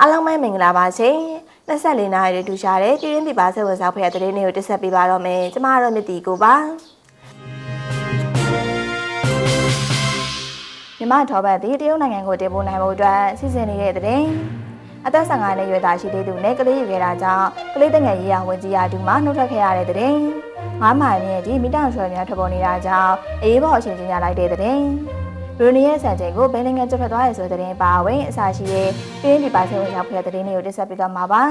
အားလုံးပဲမင်္ဂလာပါရှင်24နာရီတူရှာတဲ့ပြည်ရင်းပြပါဆက်ဝင်စားဖွဲ့တဲ့တဲ့နေ့ကိုတက်ဆက်ပေးပါတော့မယ်ကျမတို့မြစ်တီကိုပါမြမထောပတ်သည်တရုတ်နိုင်ငံကိုတင်ပို့နိုင်မှုအတွက်စီစဉ်နေတဲ့တဲ့အသက်15နှစ်ရွယ်သားရှိသေးသူနဲ့ကလေးယူခဲ့တာကြောင့်ကလေးတငယ်ရေးရဝင်ကြီးရာတူမှနှုတ်ထွက်ခဲ့ရတဲ့တဲ့ငါးမိုင်မြင့်ဒီမိတောင်ရွှေများထွက်ပေါ်နေတာကြောင့်အေးဘော်အချင်းချင်းရလိုက်တဲ့တဲ့ ဘရူနီရဲ့ဆန်ချိန်ကိုဘယ်နိုင်ငံကျဖက်သွားရဆိုတဲ့တဲ့ပါဝင်အစာရှိတဲ့ပြည်ရင်းပြပါဆက်ဝင်စားဖွဲ့တဲ့တဲ့နေ့ကိုတက်ဆက်ပေးသွားမှာပါ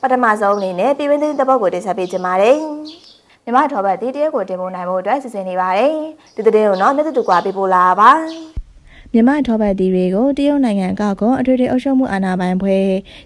ပထမဆုံးအနေနဲ့ပြည်ပင်းသိတဲ့ပုတ်ကိုတင်ဆက်ပေးကြပါမယ်။မြမထောပတ်ဒီတရက်ကိုတင်ပို့နိုင်ဖို့အတွက်စီစဉ်နေပါတယ်။ဒီတဲ့ကိုတော့မြတ်တူကွာပေးပို့လာပါ။ မြန်မာထောပတ်တီတွေကိုတရုတ်နိုင်ငံကောက်ကွန်အထွေထွေအုပ်ချုပ်မှုအာဏာပိုင်ဖွဲ့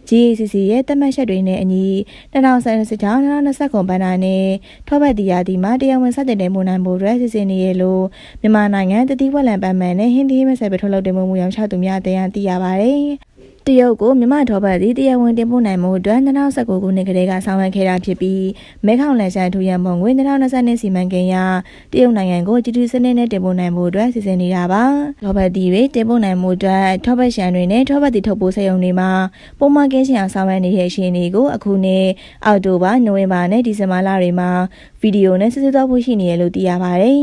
GACC ရဲ့တတ်မှတ်ချက်တွေနဲ့အညီ2020ကျောင်း2020ခုဘဏ္ဍာနဲ့ထောပတ်တီယာဒီမှာတရားဝင်စတင်နေမှုနိုင်ဖို့အတွက်စီစဉ်နေရလို့မြန်မာနိုင်ငံတတိဝက်လံပန်းမန်နဲ့ဟင်းသီးမဆက်ပဲထုတ်လုပ်တင်မှုရောင်းချသူများတင်ရသိရပါတယ်။ တရုတ်ကိုမြမထောပတ်သည်တရားဝင်တင်ပို့နိုင်မှုအတွက်2019ခုနှစ်ကတည်းကဆောင်ရွက်ခဲ့တာဖြစ်ပြီးမဲခေါင်လန်ရှန်ထူရန်ပုံငွေ2020စီမံကိန်းအရတရုတ်နိုင်ငံကိုဂျီတီစနစ်နဲ့တင်ပို့နိုင်မှုအတွက်စီစဉ်နေတာပါထောပတ်သည်တွေတင်ပို့နိုင်မှုအတွက်ထောပတ်ရှန်တွေနဲ့ထောပတ်သည်ထုတ်ပို့စက်ရုံတွေမှာပုံမှန်ကင်းရှင်းအောင်ဆောင်ရွက်နေတဲ့ရှင်တွေကိုအခုနှစ်အောက်တိုဘာနိုဝင်ဘာနဲ့ဒီဇင်ဘာလတွေမှာဗီဒီယိုနဲ့စစ်စစ်တော့ဖို့ရှိနေရလို့သိရပါတယ်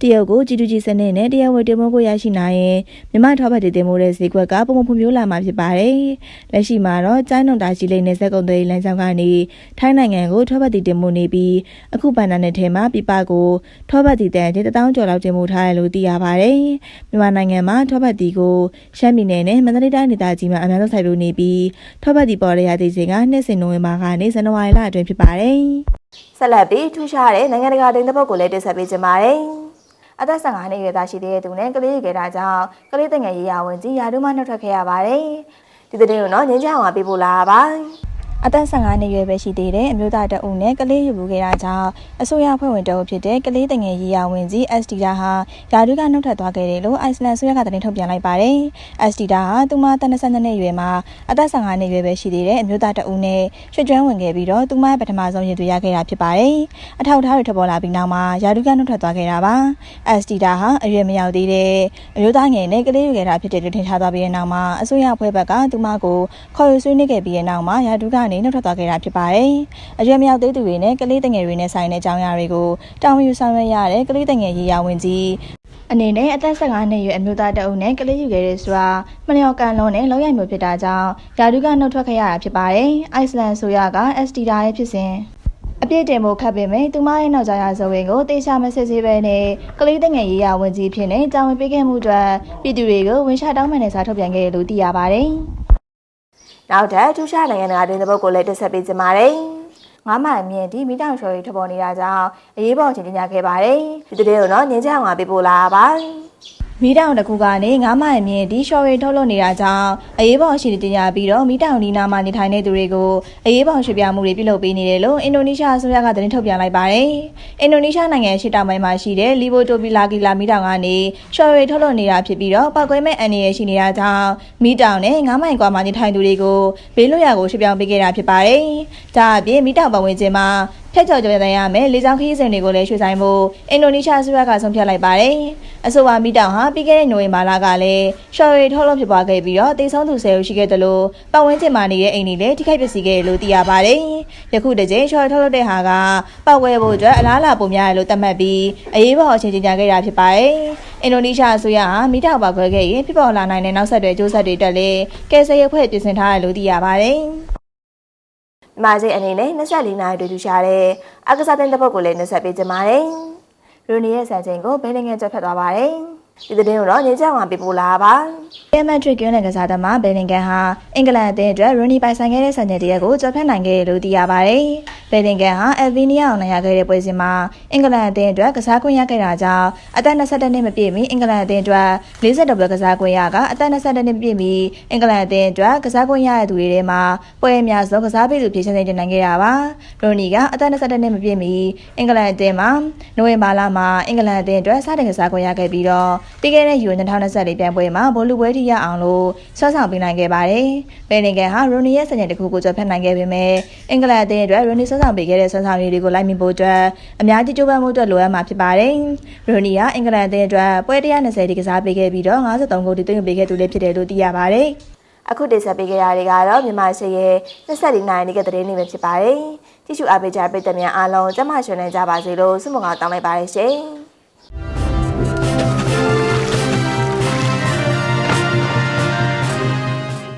တရုတ်ကိုဂျီတီစနစ်နဲ့တရားဝင်တင်ပို့ဖို့ရရှိနိုင်ရင်မြမထောပတ်တွေတင်ပို့တဲ့ဈေးကွက်ကပုံမှန်ဖွံ့ဖြိုးလာမှာဖြစ်ပါတယ်။လက်ရှိမှာတော့ကျိုင်းနုံတာရှိလိမ့်တဲ့ဇက်ကုံတွေလမ်းကြောင်းကနေထိုင်းနိုင်ငံကိုထောပတ်တီတင်မှုနေပြီးအခုဘဏ္ဍာနယ်ထဲမှာပြပကိုထောပတ်တီတန်တဲ့တထောင်ကျော်လောက်တင်မှုထားရလို့သိရပါတယ်။မြန်မာနိုင်ငံမှာထောပတ်တီကိုရှမ်းပြည်နယ်နဲ့မန္တလေးတိုင်းဒေသကြီးမှာအများဆုံးစိုက်လို့နေပြီးထောပတ်တီပေါ်ရရသည့်ချိန်ကနှစ်စဉ်နိုဝင်ဘာကနေဇန်နဝါရီလအတွင်းဖြစ်ပါတယ်။ ဆက်လက်ပြီးထူးခြားတဲ့နိုင်ငံတကာတင်တဲ့ဘုတ်ကိုလည်းတင်ဆက်ပေးကြပါမယ်။အသက်15နှစ်ရွယ်သားရှိသေးတဲ့သူနဲ့ကလေးရေတာကြောင့်ကလေးတငယ်ရေးရဝင်ကြီးရာထူးမှနှုတ်ထွက်ခဲ့ရပါတယ်။ဒီတဲ့ကိုတော့ငင်းချအောင်ပေးပို့လာပါ အသက်15နှစ်ရွယ်ပဲရှိသေးတဲ့အမျိုးသားတအုပ်နဲ့ကလေးယူခဲ့တာကြောင့်အစိုးရဖွဲ့ဝင်တအုပ်ဖြစ်တဲ့ကလေးတငယ်ရေးရဝင်ကြီး SD ဒါဟာယာဒူးကနှုတ်ထွက်သွားခဲ့တယ်လို့အိုက်စလန်အစိုးရကသတင်းထုတ်ပြန်လိုက်ပါတယ်။ SD ဒါဟာသူမတန22နှစ်ရွယ်မှာအသက်15နှစ်ရွယ်ပဲရှိသေးတဲ့အမျိုးသားတအုပ်နဲ့ရွှေကျွမ်းဝင်ခဲ့ပြီးတော့သူမရဲ့ပထမဆုံးရင်သွေးရခဲ့တာဖြစ်ပါတယ်။အထောက်အထားတွေထပ်ပေါ်လာပြီးနောက်မှာယာဒူးကနှုတ်ထွက်သွားခဲ့တာပါ။ SD ဒါဟာအရွယ်မရောက်သေးတဲ့အမျိုးသားငယ်နဲ့ကလေးယူခဲ့တာဖြစ်တယ်လို့ထင်ရှားသွားပြီးတဲ့နောက်မှာအစိုးရဖွဲ့ဘက်ကသူမကိုခေါ်ယူဆွေးနွေးခဲ့ပြီးတဲ့နောက်မှာယာဒူးကနေနှုတ်ထွက်သွားခဲ့တာဖြစ်ပါတယ်။အရွယ်မရောက်သေးသူတွေနဲ့ကလေးတငယ်တွေနဲ့ဆိုင်တဲ့အကြောင်းအရာတွေကိုတောင်းယူဆောင်ရွက်ရတဲ့ကလေးတငယ်ရေးရာဝန်ကြီးအနေနဲ့အသက်15နှစ်ရွယ်အမျိုးသားတအုပ်နဲ့ကလေးယူခဲ့တဲ့ဆိုတာမလျော်ကန်လုံးနဲ့လောက်ရိုက်မျိုးဖြစ်တာကြောင့်ယာဒူးကနှုတ်ထွက်ခဲ့ရတာဖြစ်ပါတယ်။အိုက်စလန်ဆိုရက SD ဒါရဲ့ဖြစ်စဉ်အပြည့်တင်ဖို့ခတ်ပေမဲ့သူမရဲ့နောက်ကြရဇဝင်ကိုတေချာမစစ်စေးပဲနဲ့ကလေးတငယ်ရေးရဝန်ကြီးဖြစ်နေတာဝန်ပေးခဲ့မှုအတွက်ပြည်သူတွေကိုဝင်ရှတောင်းပန်နေစာထုတ်ပြန်ခဲ့တယ်လို့သိရပါတယ်။ နောက်ထပ်ထူးခြားနိုင်ငံတကာတွင်တဲ့ဘုတ်ကိုလည်းတက်ဆက်ပေးကြပါမယ်။ငါးမိုင်မြင့်ဒီမိတောင်ချော်ရီထပေါ်နေတာကြောင့်အရေးပေါ်ချင်းညခဲ့ပါတယ်။ဒီတဲ့ကိုတော့ငင်းချအောင်ပေးပို့လာပါ။ မီးတောင်တစ်ခုကနေငါးမိုင်မြင့်ဒီရှော်ရီထုတ်လုပ်နေတာကြောင့်အရေးပေါ်ရှိတင်ကြပြီးတော့မီးတောင်ဒီနာမှာနေထိုင်နေသူတွေကိုအရေးပေါ်ရွှေ့ပြောင်းမှုတွေပြုလုပ်ပေးနေတယ်လို့အင်ဒိုနီးရှားအစိုးရကသတင်းထုတ်ပြန်လိုက်ပါတယ်။အင်ဒိုနီးရှားနိုင်ငံရှေ့တောင်ပိုင်းမှာရှိတဲ့လီဘိုတိုပီလာကီလာမီးတောင်ကနေရှော်ရီထုတ်လုပ်နေတာဖြစ်ပြီးတော့ပောက်ကွဲမဲ့အန်ရရှိနေတာကြောင့်မီးတောင်နဲ့ငါးမိုင်ကွာမှာနေထိုင်သူတွေကိုဘေးလွတ်ရာကိုရွှေ့ပြောင်းပေးခဲ့တာဖြစ်ပါတယ်။ဒါအပြင်မီးတောင်ပတ်ဝန်းကျင်မှာ ဖျက်ချော်ကြတဲ့ရမယ်လေကြောင်းခရီးစဉ်တွေကိုလည်းရွှေ့ဆိုင်ဖို့အင်ဒိုနီးရှားအစိုးရကဆုံးဖြတ်လိုက်ပါတယ်။အဆိုပါမီတောင်ဟာပြီးခဲ့တဲ့နိုဝင်ဘာလကလည်းရှော်ရီထုတ်လုပ်ဖြစ်ပွားခဲ့ပြီးတော့တိတ်ဆုံးသူ10ဦးရှိခဲ့တယ်လို့ပတ်ဝန်းကျင်မှာနေတဲ့အိမ်တွေလည်းထိခိုက်ပျက်စီးခဲ့တယ်လို့သိရပါတယ်။ယခုတစ်ကြိမ်ရှော်ရီထုတ်လုပ်တဲ့ဟာကပတ်ဝဲဖို့အတွက်အလားအလာပုံများတယ်လို့သတ်မှတ်ပြီးအရေးပေါ်အခြေကြေညာခဲ့တာဖြစ်ပါတယ်။အင်ဒိုနီးရှားအစိုးရဟာမီတောင်ပောက်ခွဲခဲ့ရင်ဖြစ်ပေါ်လာနိုင်တဲ့နောက်ဆက်တွဲကျိုးဆက်တွေတက်လည်းကယ်ဆယ်ရေးဖွဲ့ပြင်ဆင်ထားတယ်လို့သိရပါတယ်။ မာဂျီအနေနဲ့24နာရီတွေ့ထူရှာတဲ့အကစားတင်တဲ့ဘုတ်ကိုလည်းနှဆက်ပေးကြပါတယ်။ရိုနီရဲ့ဆန်ချိန်ကိုဘယ်နိုင်ငံကျော်ဖက်သွားပါတယ်။ ဒီတဲ့ကိုတော့ညချောင်းမှာပြပို့လာပါ။အဲမက်ထရစ်ကင်းတဲ့ကစားသမားဘယ်လင်ကန်ဟာအင်္ဂလန်အသင်းအတွက်ရိုနီပိုင်ဆိုင်ခဲ့တဲ့ဆန်ချက်တရက်ကိုကျော်ဖက်နိုင်ခဲ့တယ်လို့သိရပါတယ်။ဘယ်လင်ကန်ဟာအယ်ဗီနီယာအောင်နိုင်ရခဲ့တဲ့ပွဲစဉ်မှာအင်္ဂလန်အသင်းအတွက်ကစားခွင့်ရခဲ့တာကြောင့်အသက်22နှစ်မပြည့်မီအင်္ဂလန်အသင်းအတွက်40ဒဘလကစားခွင့်ရကအသက်22နှစ်ပြည့်မီအင်္ဂလန်အသင်းအတွက်ကစားခွင့်ရတဲ့သူတွေထဲမှာပွဲအများဆုံးကစားပေးသူဖြစ်ချင်းတင်နိုင်ခဲ့တာပါ။ရိုနီကအသက်22နှစ်မပြည့်မီအင်္ဂလန်အသင်းမှာနိုဝင်ဘာလမှာအင်္ဂလန်အသင်းအတွက်စတင်ကစားခွင့်ရခဲ့ပြီးတော့ပြီးခဲ့တဲ့ယူ2024ပြိုင်ပွဲမှာဘောလူပွဲထိရအောင်လို့ဆွမ်းဆောင်ပေးနိုင်ခဲ့ပါတယ်။ပဲလင်ကန်ဟာရိုနီရဲ့စံချိန်တစ်ခုကိုကျော်ဖက်နိုင်ခဲ့ပေမဲ့အင်္ဂလန်အသင်းအတွက်ရိုနီဆွမ်းဆောင်ပေးခဲ့တဲ့ဆွမ်းဆောင်ရည်တွေကိုလိုက်မြင်ဖို့အတွက်အများကြီးကြိုးပမ်းမှုအတွက်လိုအပ်မှာဖြစ်ပါတယ်။ရိုနီဟာအင်္ဂလန်အသင်းအတွက်ပွဲ120တိကစားပေးခဲ့ပြီးတော့53ဂိုးတိသွင်းပေးခဲ့သူလေးဖြစ်တယ်လို့သိရပါတယ်။အခုတင်ဆက်ပေးကြရတဲ့ကတော့မြန်မာစစ်ရဲ့24နိုင်နေကတဲ့နေ့ပဲဖြစ်ပါတယ်။ကြည့်ရှုအားပေးကြတဲ့ပရိသတ်များအားလုံးကျမရှင်နေကြပါစေလို့ဆုမကောင်းတောင်းလိုက်ပါတယ်ရှင်။